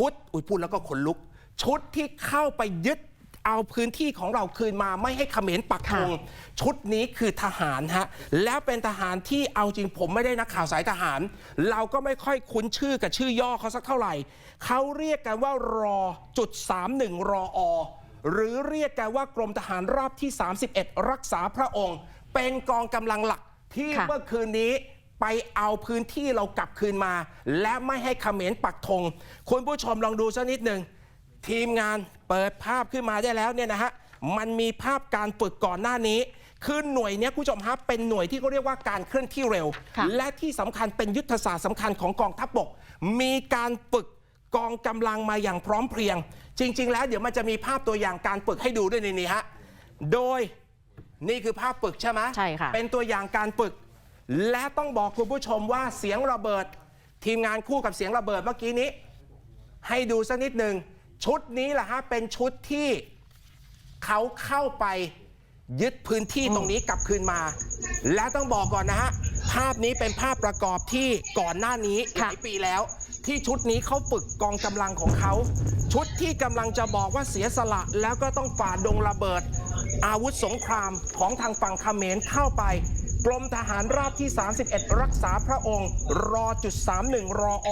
ชุด อุ้ยพูดแล้วก็ขนลุก ชุดที่เข้าไปยึดเอาพื้นที่ของเราคืนมาไม่ให้เขมรปักธงค่ะชุดนี้คือทหารฮะแล้วเป็นทหารที่เอาจริงผมไม่ได้นักข่าวสายทหาร เราก็ไม่ค่อยคุ้นชื่อกับชื่อย่อเขาสักเท่าไหร่เขาเรียกกันว่ารอจุด31รออหรือเรียกกันว่ากรมทหารราบที่ 31 รักษาพระองค์ เป็นกองกำลังหลักที่ค่ะเมื่อคืนนี้ ไปเอาพื้นที่เรากลับคืนมา และไม่ให้เขมรปักธงคุณผู้ชมลองดูสักนิดหนึ่งทีมงานเปิดภาพขึ้นมาได้แล้วเนี่ยนะฮะมันมีภาพการฝึกก่อนหน้านี้ คือหน่วยเนี้ยคุณผู้ชมครับเป็นหน่วยที่เขาเรียกว่าการเคลื่อนที่เร็วค่ะและที่สำคัญเป็นยุทธศาสตร์สำคัญของกองทัพบกมีการฝึกกองกำลังมาอย่างพร้อมเพรียง จริง ๆ แล้วเดี๋ยวมันจะมีภาพตัวอย่างการฝึกให้ดูด้วยในนี้ฮะโดยนี่คือภาพฝึกใช่ไหมใช่ค่ะเป็นตัวอย่างการฝึก และต้องบอกคุณผู้ชมว่าเสียงระเบิด ทีมงานคู่กับเสียงระเบิดเมื่อกี้นี้ ให้ดูสักนิดหนึ่งชุดนี้แหละฮะเป็นชุดที่เขาเข้าไปยึดพื้นที่ตรงนี้กลับคืนมา และต้องบอกก่อนนะฮะ ภาพนี้เป็นภาพประกอบที่ก่อนหน้านี้หลายปีแล้ว ที่ชุดนี้เขาฝึกกองกำลังของเขา ชุดที่กำลังจะบอกว่าเสียสละแล้วก็ต้องฝ่าดงระเบิด อาวุธสงครามของทางฝั่งเขมรเข้าไป กรมทหารราบที่ 31 รักษาพระองค์ รอจุด31 รออ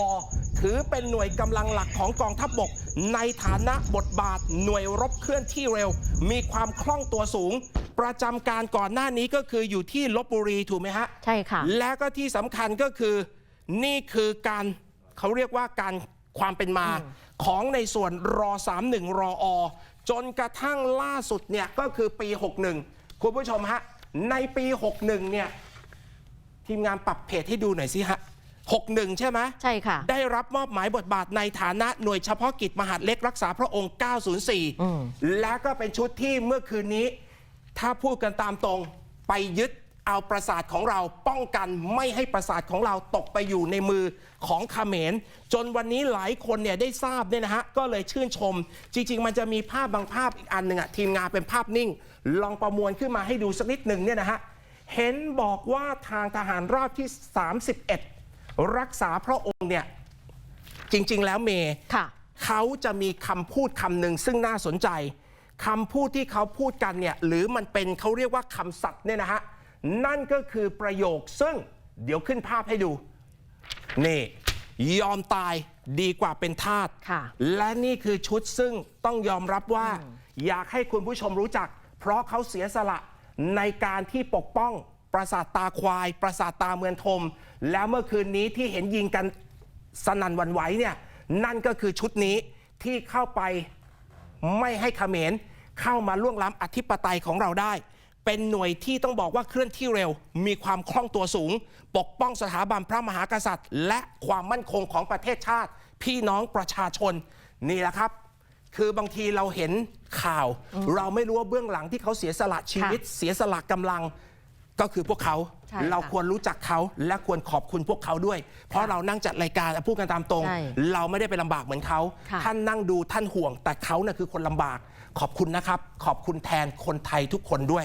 ถือเป็นหน่วยกำลังหลักของกองทัพบบก ในฐานะบทบาทหน่วยรบเคลื่อนที่เร็ว มีความคล่องตัวสูง ประจำการก่อนหน้านี้ก็คืออยู่ที่ลบบุรีถูกไหมฮะ ใช่ค่ะ และก็ที่สำคัญก็คือ นี่คือการเขาเรียกว่าการความเป็นมาของในส่วนรอ31รออ จนกระทั่งล่าสุดเนี่ยก็คือปี 61 คุณผู้ชมฮะ ในปี 61 เนี่ย ทีมงานปรับเพจให้ดูหน่อยสิฮะ 61 ใช่ไหมใช่ค่ะ ได้รับมอบหมายบทบาทในฐานะหน่วยเฉพาะกิจมหาดเล็กรักษาพระองค์อืม904 และก็เป็นชุดที่เมื่อคืนนี้ ถ้าพูดกันตามตรงไปยึด เอาประสาทของเราป้องกันไม่ให้ประสาทของเราตกไปอยู่ในมือของเขมร จนวันนี้หลายคนเนี่ยได้ทราบเนี่ยนะฮะก็เลยชื่นชม จริง ๆ มันจะมีภาพบางภาพอีกอันหนึ่งอะทีมงานเป็นภาพนิ่ง ลองประมวลขึ้นมาให้ดูสักนิดหนึ่งเนี่ยนะฮะเห็นบอกว่าทางทหารราบที่ 31 รักษาพระองค์เนี่ยจริง ๆ แล้วเมย์ค่ะเขาจะมีคำพูดคำหนึ่งซึ่งน่าสนใจคำพูดที่เขาพูดกันเนี่ยหรือมันเป็นเขาเรียกว่าคำศัพท์เนี่ยนะฮะ นั่นก็คือประโยคซึ่งเดี๋ยวขึ้นภาพให้ดู นี่ยอมตายดีกว่าเป็นทาสค่ะและนี่คือชุดซึ่งต้องยอมรับว่าอยากให้คุณผู้ชมรู้จัก เพราะเขาเสียสละในการที่ปกป้องปราสาทตาควาย ปราสาทตาเมืองทม แล้วเมื่อคืนนี้ที่เห็นยิงกันสนั่นหวันไหวเนี่ย นั่นก็คือชุดนี้ที่เข้าไปไม่ให้เขมรเข้ามาล่วงล้ำอธิปไตยของเราได้ เป็นหน่วยที่ต้องบอกว่าเคลื่อนที่เร็ว มีความคล่องตัวสูง ปกป้องสถาบันพระมหากษัตริย์ และความมั่นคงของประเทศชาติ พี่น้องประชาชน นี่แหละครับ คือบางทีเราเห็นข่าว เราไม่รู้ว่าเบื้องหลังที่เขาเสียสละชีวิต เสียสละกำลังก็คือพวกเขาใช่ค่ะเราควรรู้จักเขาและควรขอบคุณพวกเขาด้วย เพราะเรานั่งจัดรายการพูดกันตามตรงใช่เราไม่ได้ไปลำบากเหมือนเขาค่ะท่านนั่งดูท่านห่วง แต่เขาน่ะคือคนลำบาก ขอบคุณนะครับ ขอบคุณแทนคนไทยทุกคนด้วย